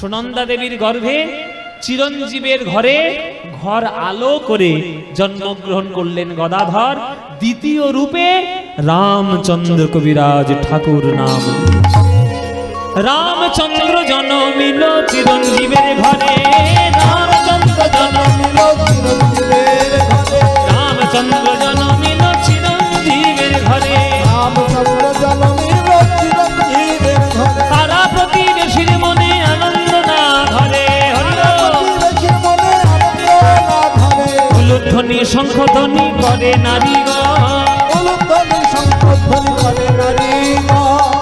সুনন্দা দেবীর গর্ভে চিরঞ্জীবের ঘরে ঘর আলো করে জন্মগ্রহণ করলেন গদাধর। দ্বিতীয় রূপে রামচন্দ্র কবিরাজ ঠাকুর নাম। রামচন্দ্র জন্মিল চিরঞ্জীবের ঘরে, রামচন্দ্র জন্মিল চিরঞ্জীবের ঘরে, রামচন্দ্র জন্মিল চিরঞ্জীবের ঘরে। রামচন্দ্র উলুধ্বনি শঙ্খধ্বনি করে নারীগণ উলুধ্বনি শঙ্খধ্বনি করে নারীগণ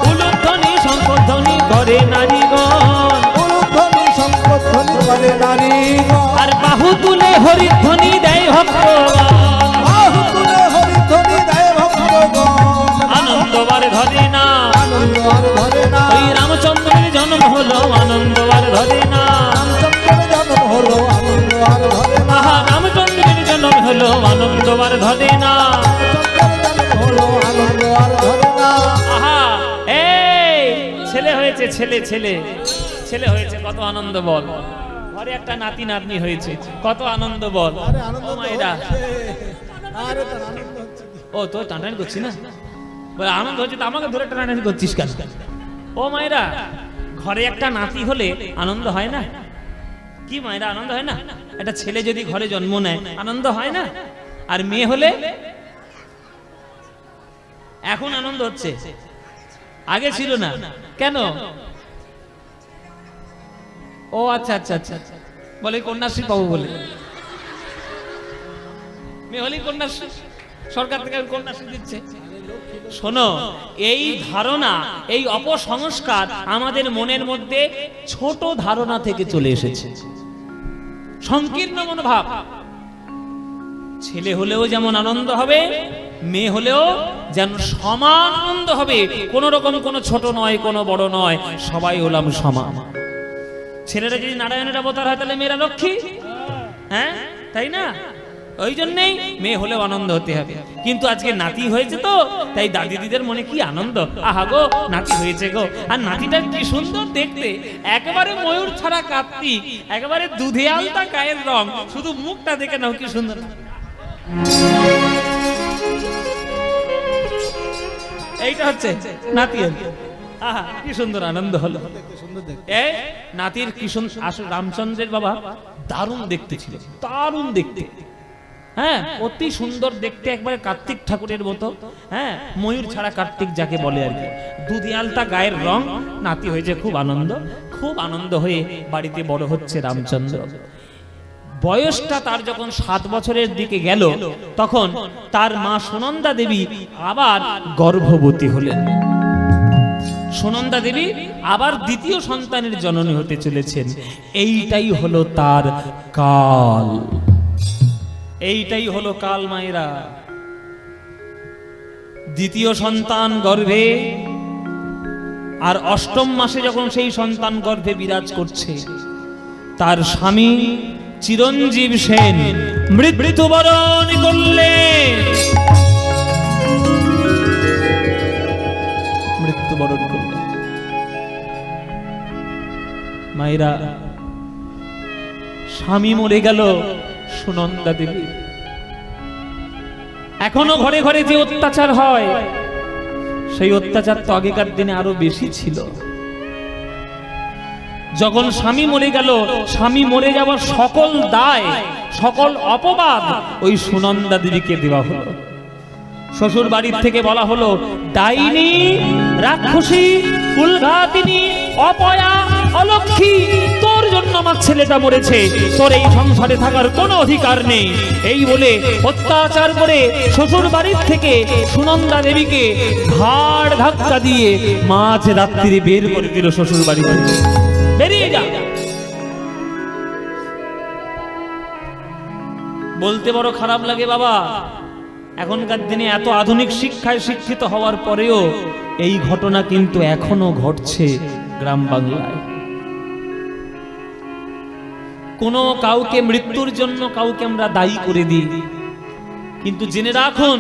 উলুধ্বনি শঙ্খধ্বনি করে নারীগণ উলুধ্বনি শঙ্খধ্বনি করে নারীগণ আর বাহু তুলে হরিধ্বনি দেয় ভক্তগণ। বাহু তুলে হরিধ্বনি দেয় ভক্তগণ। আনন্দবার ধরে না। আনন্দ আর ধরে না। ওই রামচন্দ্রের জন্ম হলো আনন্দবার আনন্দ আর ধরে না। আহা এই ছেলে হয়েছে ছেলে ছেলে। ছেলে হয়েছে কত আনন্দ বল। ঘরে একটা নাতি নাতনি হয়েছে কত আনন্দ বল। আনন্দ ও মায়েরা। তার? ও তো টানাটানি করছি না? বলে আনন্দ হচ্ছে তো আমাকে ধরে টানাটানি করছিস কেন? ও মায়েরা ঘরে একটা নাতি হলে আনন্দ হয় না? কি মায়েরা আনন্দ হয় না? একটা ছেলে যদি ঘরে জন্ম নেয়, আনন্দ হয় না? আর মেয়ে হলে? এখন আনন্দ হচ্ছে। আগে ছিল না। কেন? ও আচ্ছা আচ্ছা আচ্ছা আচ্ছা। বলে কন্যাশ্রী পাবো বলে। মেয়ে হলেই কন্যাশ্রী। সরকার থেকে কন্যাশ্রী দিচ্ছে। শোনো, এই ধারণা, এই অপসংস্কার আমাদের মনের মধ্যে ছোট ধারণা থেকে চলে এসেছে। সংকীর্ণ মনোভাব। ছেলে হলেও যেমন আনন্দ হবে, মেয়ে হলেও যেন সমান আনন্দ হবে। কোন রকম কোনো ছোট নয়, কোনো বড় নয়, সবাই হলাম সমান। ছেলেরা যদি নারায়ণের অবতার হয়, তাহলে মেয়েরা লক্ষ্মী? হ্যাঁ তাই না? ওই জন্যই মেয়ে হলেও আনন্দ হতে হবে। কিন্তু আজকে নাতি হয়েছে তো, তাই দাদি দিদিদের মনে কি আনন্দ? আহা গো, নাতি হয়েছে গো। আর নাতিটা কি সুন্দর দেখতে। একেবারে ময়ূর ছাড়া কার্তিক, একেবারে দুধে আলতা গায়ের রং। শুধু মুখটা দেখে নাও কি সুন্দর। এইটা হচ্ছে নাতি আহা, কি সুন্দর আনন্দ হলো। এ, নাতির আসলে রামচন্দ্রের বাবা দারুণ দেখতে ছিল, দারুণ দেখতে। হ্যাঁ অতি সুন্দর দেখতে একবারে কার্তিক ঠাকুরের মতো। হ্যাঁ ময়ূর ছাড়া কার্তিক যাকে বলে আর কি। দুধি আলতা গায়ের রং, নাতি হয়েছে খুব আনন্দ। খুব আনন্দ হয়ে বাড়িতে বড় হচ্ছে রামচন্দ্র। বয়সটা তার যখন সাত বছরের দিকে গেল, তখন তার মা সুনন্দা দেবী আবার গর্ভবতী হলেন। সুনন্দা দেবী আবার দ্বিতীয় সন্তানের জননী হতে চলেছেন। এইটাই হলো তার কাল। এইটাই হলো কাল মায়েরা। দ্বিতীয় সন্তান গর্ভে, আর অষ্টম মাসে যখন সেই সন্তান গর্ভে বিরাজ করছে, তার স্বামী চিরঞ্জীব সেন মৃত্যুবরণ করলেন মৃত্যুবরণ করলেন মায়েরা, স্বামী মরে গেল, সুনন্দা দেবী। এখনও ঘরে ঘরে যে অত্যাচার হয়, সেই অত্যাচার তো আগেকার দিনে আরও বেশি ছিল। যখন স্বামী মরে গেল, স্বামী মরে যাওয়ার সকল দায়, সকল অপবাদ ওই সুনন্দা দেবীকে দেওয়া হলো। শ্বশুর বাড়ির থেকে বলা হলো, ডাইনি, রাক্ষসী কুলঘাতিনী অপয়া, অলক্ষী তোর জন্য আমার ছেলেটা মরেছে। তোর এই সংসারে থাকার কোনো অধিকার নেই। এই বলে অত্যাচার করে শ্বশুর বাড়ির থেকে সুনন্দা দেবীকে ঘাড় ধাক্কা দিয়ে মাঝ রাত্রি বের করে দিল শ্বশুর বাড়ি থেকে বেরিয়ে যা। বলতে বড় খারাপ লাগে বাবা। এখনকার দিনে এত আধুনিক শিক্ষায় শিক্ষিত হওয়ার পরেও এই ঘটনা কিন্তু এখনও ঘটছে গ্রাম বাংলায়। কোনো কাউকে মৃত্যুর জন্য কাউকে আমরা দায়ী করে দিই। কিন্তু জেনে রাখুন,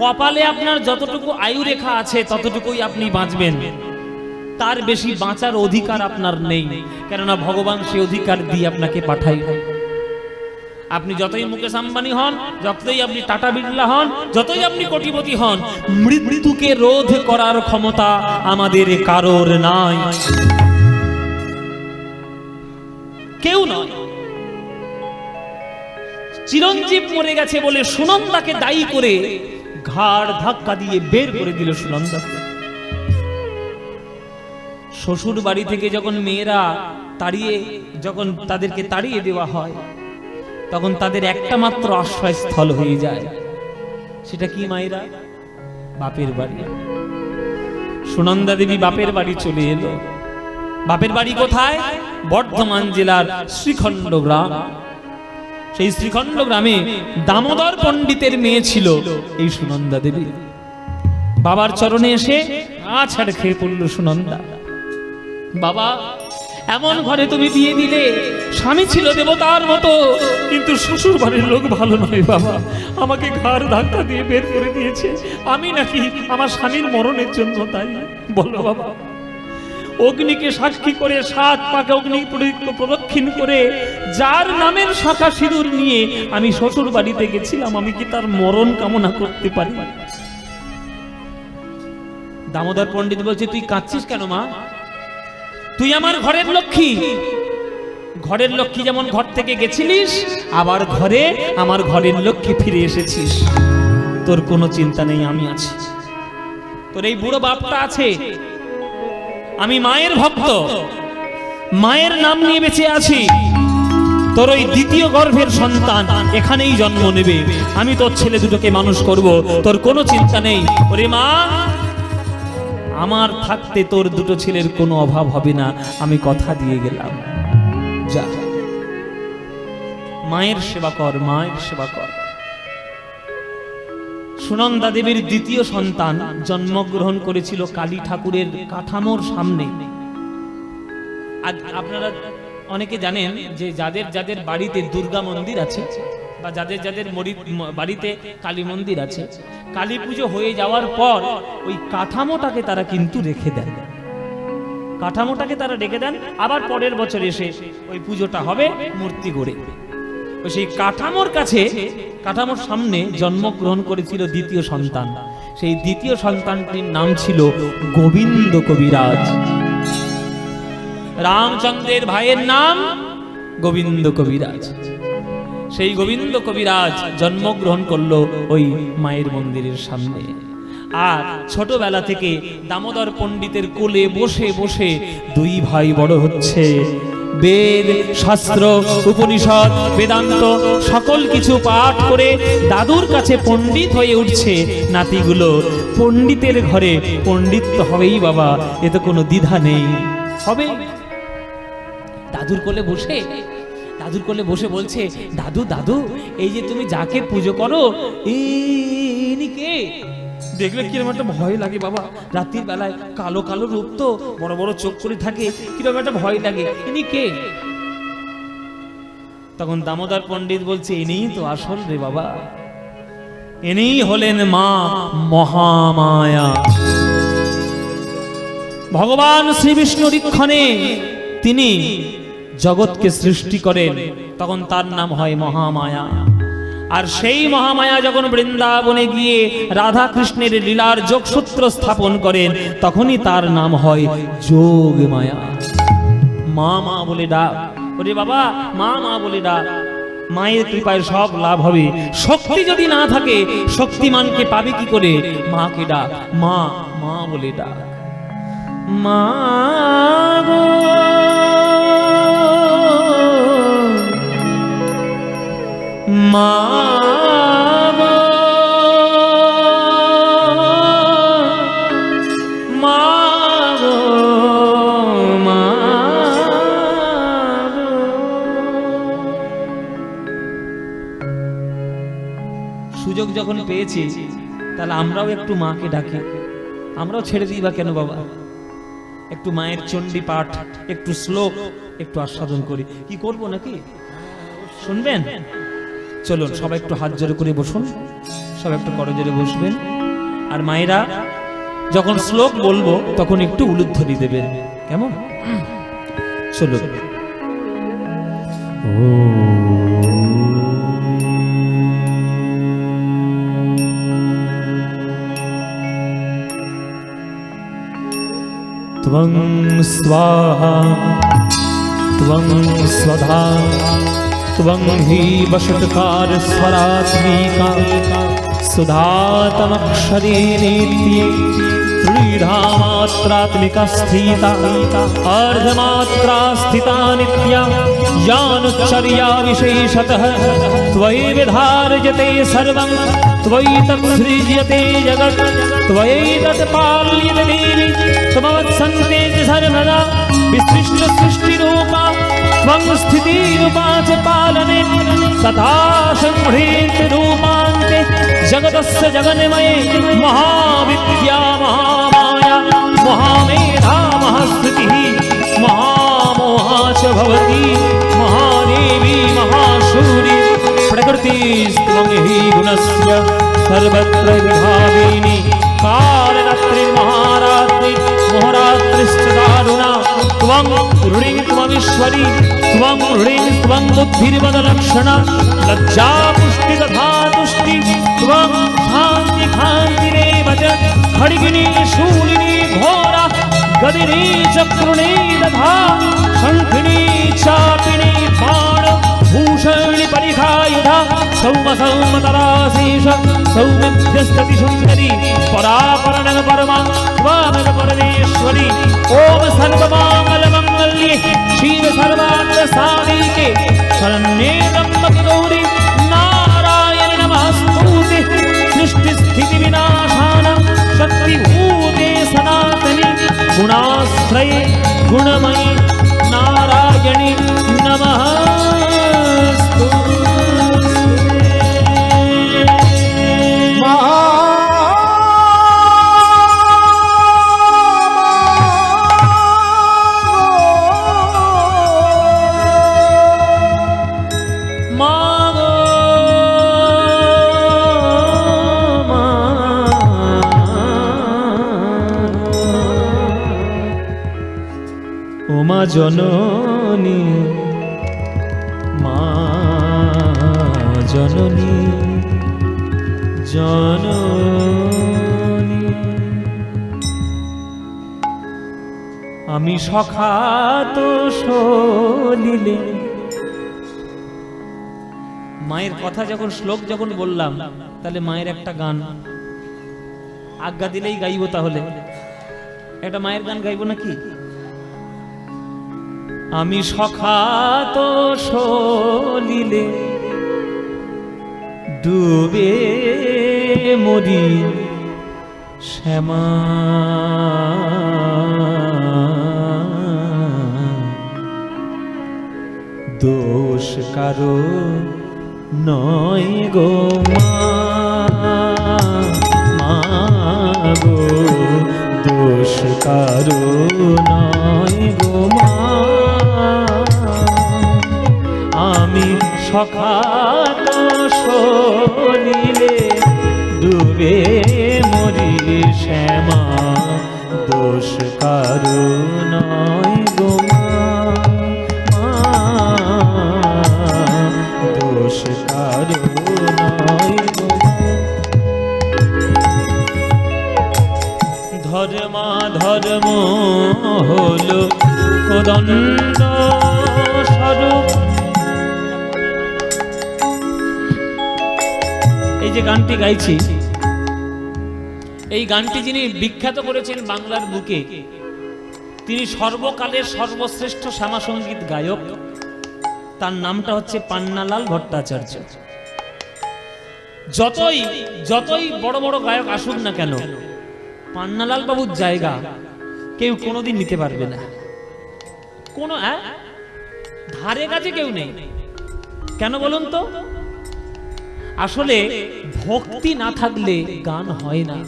কপালে আপনার যতটুকু আয়ু রেখা আছে, ততটুকুই আপনি বাঁচবেন। তার বেশি বাঁচার অধিকার আপনার নেই। কেননা ভগবান সে অধিকার দিয়ে আপনাকে পাঠাই আপনি যতই মুকেশ আম্বানি হন, যতই আপনি টাটা বিড়লা হন, যতই আপনি কোটিপতি হন, মৃত্যুকে রোধ করার ক্ষমতা আমাদের কারোর নাই। কেউ নয়। চিরঞ্জীব মরে গেছে বলে সুনন্দাকে দায়ী করে ঘাড় ধাক্কা দিয়ে বের করে দিল সুনন্দাকে শ্বশুর বাড়ি থেকে যখন মেয়েরা তাড়িয়ে, যখন তাদেরকে তাড়িয়ে দেওয়া হয়, তখন তাদের একটা মাত্র আশ্রয়স্থল হয়ে যায়। সেটা কি মায়েরা? বাপের বাড়ি। সুনন্দা দেবী বাপের বাড়ি চলে এলো। বাপের বাড়ি কোথায়? বর্ধমান জেলার শ্রীখণ্ড গ্রাম। সেই শ্রীখণ্ড গ্রামে দামোদর পণ্ডিতের মেয়ে ছিল এই সুনন্দা দেবী। বাবার চরণে এসে আছাড় খেয়ে পড়ল সুনন্দা। বাবা, এমন ঘরে তুমি বিয়ে দিলে স্বামী ছিল দেবতার মতো, কিন্তু শ্বশুর বাড়ির লোক ভালো নয় বাবা। আমাকে ঘর ধাক্কা দিয়ে বের করে দিয়েছে। আমি নাকি আমার স্বামীর মরণের জন্য তাই বলো বাবা। অগ্নিকে সাক্ষী করে সাত পাকে অগ্নি পরি- প্রদক্ষিণ করে, যার নামের শাখা সিঁদুর নিয়ে আমি শ্বশুর বাড়িতে গেছিলাম, আমি কি তার মরণ কামনা করতে পারি? দামোদর পণ্ডিত বলছে, তুই কাঁদছিস কেন মা? তুই আমার ঘরের লক্ষ্মী। ঘরের লক্ষ্মী যেমন ঘর থেকে গেছিলিস, আবার ঘরে আমার ঘরের লক্ষ্মী ফিরে এসেছিস। তোর কোনো চিন্তা নেই, আমি আছি। তোর এই বুড়ো বাপটা আছে আমি মায়ের ভক্ত। মায়ের নাম নিয়ে বেঁচে আছি। তোর ওই দ্বিতীয় গর্ভের সন্তান এখানেই জন্ম নেবে। আমি তোর ছেলে দুটোকে মানুষ করব। তোর কোনো চিন্তা নেই। ওরে মা, আমার থাকতে তোর দুটো ছেলের কোনো অভাব হবে না। আমি কথা দিয়ে গেলাম। যা। মায়ের সেবা কর, মায়ের সেবা কর। সুনন্দা দেবীর দ্বিতীয় সন্তান জন্মগ্রহণ করেছিল কালী ঠাকুরের কাঠামোর সামনে। আজ আপনারা অনেকে জানেন যে যাদের যাদের বাড়িতে দুর্গা মন্দির আছে বা যাদের যাদের বাড়িতে কালী মন্দির আছে, কালী পুজো হয়ে যাওয়ার পর ওই কাঠামোটাকে তারা কিন্তু রেখে দেন। কাঠামোটাকে তারা রেখে দেন, আবার পরের বছর এসে ওই পুজোটা হবে মূর্তি গড়ে। সেই কাঠামোর কাছে কাঠামোর সামনে জন্মগ্রহণ করেছিল দ্বিতীয় সন্তান। সেই দ্বিতীয় সন্তানটির নাম ছিল গোবিন্দ কবিরাজ। রামচন্দ্রের ভাইয়ের নাম গোবিন্দ কবিরাজ। সেই গোবিন্দ কবিরাজ জন্মগ্রহণ করল ওই মায়ের মন্দিরের সামনে। আর ছোটবেলা থেকে দামোদর পণ্ডিতের কোলে বসে বসে দুই ভাই বড় হচ্ছে। বেদ শাস্ত্র উপনিষদ বেদান্ত সকল কিছু পাঠ করে দাদুর কাছে পণ্ডিত হয়ে উঠছে নাতিগুলো পণ্ডিতের ঘরে পণ্ডিত তো হবেই বাবা এ তো কোনো দ্বিধা নেই হবে দাদুর কোলে বসে দাদুর কোলে বসে বলছে দাদু দাদু এই যে তুমি যাকে পুজো করো ইনি কে দেখলে কীরকম একটা ভয় লাগে বাবা। রাত্রির বেলায় কালো কালো রূপ তো, বড় বড় চোখ করে থাকে কীরকম একটা ভয় লাগে। ইনি কে? তখন দামোদর পণ্ডিত বলছে, ইনিই তো আসল রে বাবা। ইনিই হলেন মা মহামায়া। ভগবান শ্রী বিষ্ণুর ইক্ষণে তিনি জগৎকে সৃষ্টি করেন। তখন তার নাম হয় মহামায়া। আর সেই মহামায়া যখন বৃন্দাবনে গিয়ে রাধা কৃষ্ণের লীলার যোগসূত্র স্থাপন করেন, তখনই তার নাম হয় যোগ মায়া মা মা বলে ডাক। ওরে বাবা, মা মা বলে ডাক। মায়ের কৃপায় সব লাভ হবে। শক্তি যদি না থাকে, শক্তিমানকে পাবে কি করে? মাকে ডাক। মা মা বলে ডাক। মা মা সুযোগ যখন পেয়েছি, তাহলে আমরাও একটু মাকে ডাকি। আমরাও ছেড়ে দিই বা কেন বাবা? একটু মায়ের চণ্ডী পাঠ, একটু শ্লোক, একটু আস্বাদন করি। কি করব নাকি? শুনবেন? চলুন সবাই একটু হাত জোরে করে বসুন সবাই একটু করজোরে বসবেন আর মায়েরা যখন শ্লোক বলবো তখন একটু উলুধ্বনি দেবেন কেমন চলো त्वं स्वाहा त्वं स्वधा त्वं हि वषट्कार स्वरात्मिका सुधातमक्षरे नित्ये त्रिधामात्रात्मिका स्थिता अर्धमात्रा स्थिता नित्या यानुच्चर्या विशेषतः त्वयि विधार्यते सर्वं त्वयि तत्सृज्यते जगत् त्वयि तत्पाल्यते देवि त्वमवत्सन्ते च सर्वदा विसृष्ट सृष्टिरूपा त्वं स्थितिरूपा च पालने तथा संह्रेति रूपान्ते जगतस्य जगन्मये महाविद्या महामाया महामेधा महास्थितिः महामोहा च भवति महादेवी महाशूरि प्रकृतिस्त्वं हि गुणस्य सर्वत्र विभाविनी कालरात्रिर्महारात्रि मोहरात्रिश्च दारुणा। त्वं ऋणिं त्वमीश्वरी त्वं ऋणिं त्वं बुद्धिर्वदलक्षणा लज्जा पुष्टि तथा तुष्टि त्वं शान्ति खान्तिरेव च खड्गिनी शूलिनी घोरा गदिनी चक्रुणी तथा शङ्खिनी चापिनी बाण भूषणि परिखायुधा सौम सौमतराशेष सौम्यभ्यस्तति सुन्दरी परापरणग परमा त्वामग परमेश्वरी ॐ सर्वमाङ्गलमङ्गल्ये शरण्ये त्र्यम्बके गौरि सृष्टिस्थितिविनाशानां शक्तिभूते सनातनि गुणाश्रये गुणमयि नारायणि नमः জননী, মা জননী জননী। আমি সখাত সলিলে। মায়ের কথা যখন, শ্লোক যখন বললাম, তাহলে মায়ের একটা গান। আজ্ঞা দিলেই গাইবো তাহলে। একটা মায়ের গান গাইবো নাকি? আমি সখাত সলিলে ডুবে মরি শ্যামা। দোষ কারও নয় গো মা গো। দোষ কারও নয় গো মা। সখাত সলিলে ডুবে মরি শ্যামা দোষ কারও নয় গো মা মা, দোষ কারও নয়। ধর্মা ধর্ম হলো কোদণ্ড স্বরূপ যে গানটি গাইছি, এই গানটি যিনি বিখ্যাত করেছেন বাংলার বুকে, তিনি সর্বকালের সর্বশ্রেষ্ঠ শ্যামা সংগীত গায়ক। তার নামটা হচ্ছে পান্নালাল ভট্টাচার্য। যতই যতই বড় বড় গায়ক আসুক না কেন, পান্নালাল বাবুর জায়গা কেউ কোনোদিন নিতে পারবে না। কোনো হ্যাঁ? ধারে কাছে কেউ নেই। কেন বলুন তো? আসলে ভক্তি না থাকলে গান হয় না।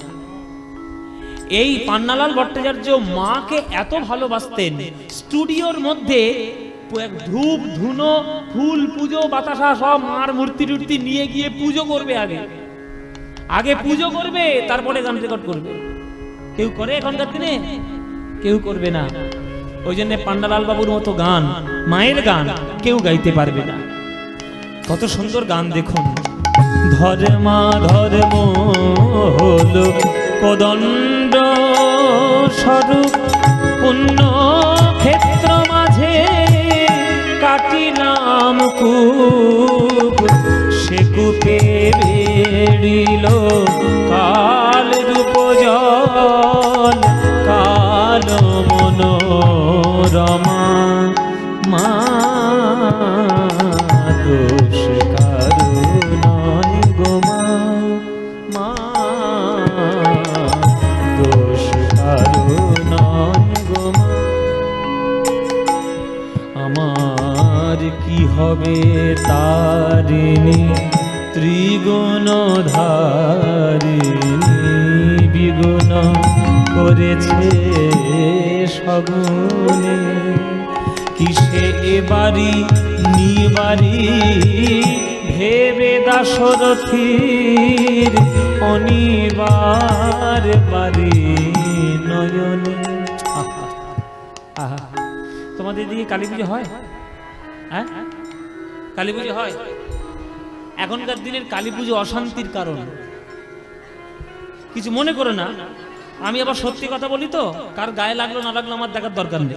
এই পান্নালাল ভট্টাচার্য মাকে এত ভালোবাসতেন, স্টুডিওর মধ্যে ধূপ, ধুনো, ফুল পুজো, বাতাসা, সব মার মূর্তি টুর্তি নিয়ে গিয়ে পুজো করবে আগে। আগে পুজো করবে, তারপরে গান রেকর্ড করবে। কেউ করে এখনকার দিনে? কেউ করবে না। ওই জন্য পান্ডালাল বাবুর মতো গান, মায়ের গান কেউ গাইতে পারবে না। কত সুন্দর গান দেখুন। ধর্মা ধর্ম হল কদণ্ড স্বরূপ পুণ্য ক্ষেত্র মাঝে কাটিলাম কূপ। সে কূপে বেড়িল কাল রূপ জল, কাল মনোরমা। হবে তারিণী ত্রিগুণ ধারিণী বিগুণ করেছে সগুনে কিসে এবারি নিবারি ভেবে দাসরথীর অনিবার বাড়ি নয়নে। তোমাদের দিকে কালী পুজো হয়? হ্যাঁ? কালী পুজো হয়? এখনকার দিনের কালী পুজো অশান্তির কারণ। কিছু মনে করো না। আমি আবার সত্যি কথা বলি তো, কার গায়ে লাগল না লাগল আমার দেখার দরকার নেই।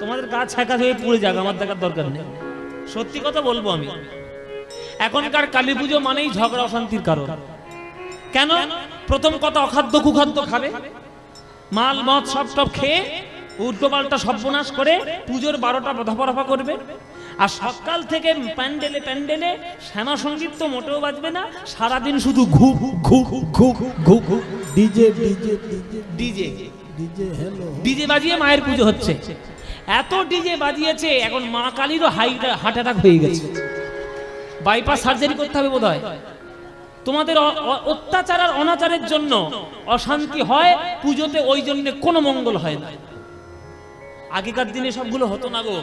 তোমাদের গা ছ্যাঁকা হয়ে পুড়ে যাক, আমার দেখার দরকার নেই। সত্যি কথা বলব আমি। এখনকার কালী পুজো মানেই ঝগড়া, অশান্তির কারণ। কেন? প্রথম কথা অখাদ্য, কুখাদ্য খাবে। মাল, মদ, সব টপ খেয়ে উল্টো পাল্টা সর্বনাশ করে পুজোর বারোটা ধপরফা করবে। আর সকাল থেকে প্যান্ডেলে প্যান্ডেলে শ্যামা সংগীত তো মোটেও বাজবে না সারাদিন শুধু ঘু ঘু ঘু ঘু ঘু DJ DJ DJ DJ DJ hello. DJ বাজিয়ে মায়ের পুজো হচ্ছে। এত ডিজে বাজিয়েছে এখন মা কালীরও হাই হার্ট অ্যাটাক হয়ে গেছে। বাইপাস সার্জারি করতে হবে বোধ তোমাদের অ- অ- অত্যাচার আর অনাচারের জন্য অশান্তি হয় পুজোতে ওই জন্য কোনো মঙ্গল হয় না। আগেকার দিনে সবগুলো হতো না গো।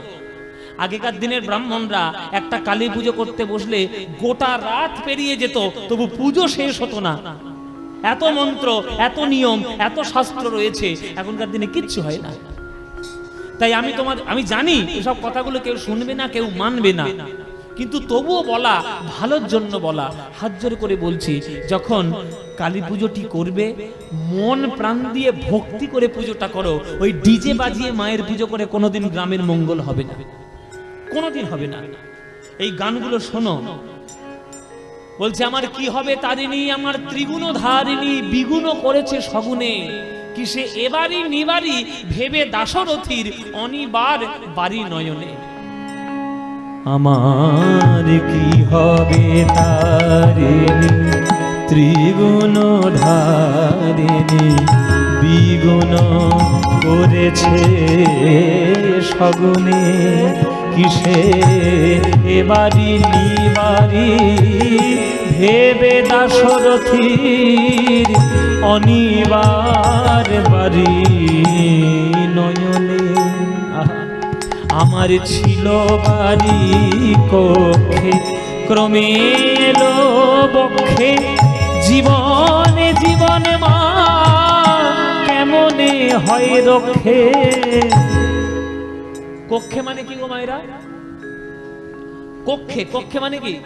আগেকার দিনের ব্রাহ্মণরা একটা কালী পুজো করতে বসলে গোটা রাত পেরিয়ে যেত, তবু পুজো শেষ হতো না। এত মন্ত্র, এত নিয়ম, এত শাস্ত্র রয়েছে, এখনকার দিনে কিচ্ছু হয় না। তাই আমি তোমার, আমি জানি এসব কথাগুলো কেউ শুনবে না, কেউ মানবে না। কিন্তু তবুও বলা, ভালোর জন্য বলা, হাত জোরে করে বলছি, যখন কালী পুজোটি করবে, মন প্রাণ দিয়ে ভক্তি করে পুজোটা করো, ওই ডিজে বাজিয়ে মায়ের পুজো করে কোনোদিন গ্রামের মঙ্গল হবে না। কোনোদিন হবে না। এই গানগুলো শোনো। বলছে, আমার কি হবে তারিণী? আমার ত্রিগুণ ধারিণী বিগুণ করেছে সগুনে কিসে এবারই নিবারি ভেবে দাশরথীর অনিবার বাড়ি নয়নে। আমার কি হবে তারিণী? ত্রিগুণ ধারিণী বিগুণ করেছে সগুনে কিসে? এবারি নিবারি ভেবে দাশরথীর অনিবার বাড়ি। নয়নে আমার ছিল বাড়ি কক্ষে, ক্রমে এলো বক্ষে। জীবনে জীবনে মা, কেমনে হয় রক্ষে? কক্ষে মানে কি গো মায়েরা? কক্ষে কক্ষে মানে কি?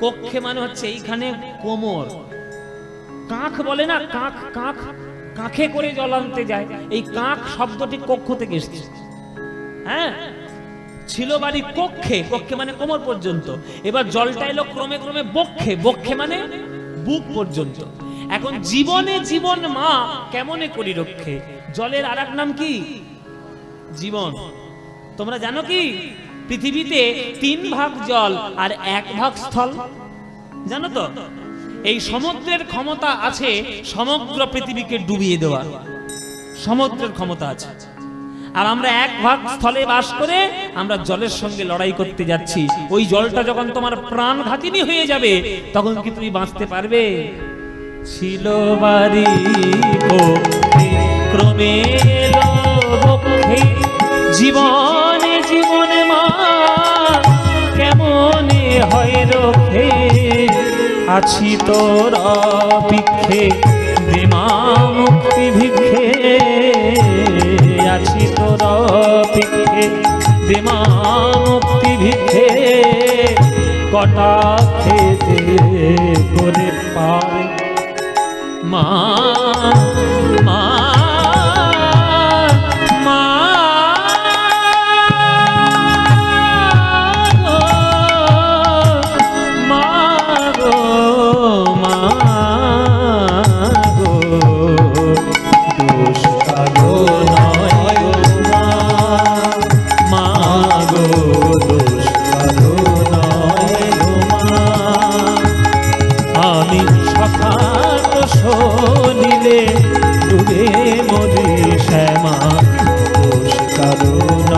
কক্ষে মানে হচ্ছে এইখানে কোমর। কাঁখ বলে না, কাঁখ কাঁখ, কাঁখে করে জল আনতে যায়। এই কাঁখ শব্দটি কক্ষ থেকে এসেছে। হ্যাঁ? ছিল বাড়ি কক্ষে কক্ষে মানে কোমর পর্যন্ত। এবার জলটা এলো ক্রমে ক্রমে বক্ষে বক্ষে মানে বুক পর্যন্ত। এখন জীবনে জীবন মা কেমনে করি রক্ষে? জলের আর নাম কি? জীবন। তোমরা জানো কি? পৃথিবীতে তিন ভাগ জল আর এক ভাগ স্থল। জানো তো? এই সমুদ্রের ক্ষমতা আছে সমগ্র পৃথিবীকে ডুবিয়ে দেওয়ার। সমুদ্রের ক্ষমতা আছে। আর আমরা এক ভাগ স্থলে বাস করে আমরা জলের সঙ্গে লড়াই করতে যাচ্ছি। ওই জলটা যখন তোমার প্রাণ ঘাতিনী হয়ে যাবে, তখন কি তুমি বাঁচতে পারবে? ছিল বাড়ি ক্রমে জীবনে জীবনে মা, কেমনে হয় রক্ষে আছি তোর অপেক্ষে বিমা মুক্তি ভিক্ষে। আছি তোর পিক্ষে বিমা মুক্তি ভিক্ষে। কটা খেতে করে পারে মা আমি সকাল শোনিলে ডুবে মরি শ্যামা দোষ কারও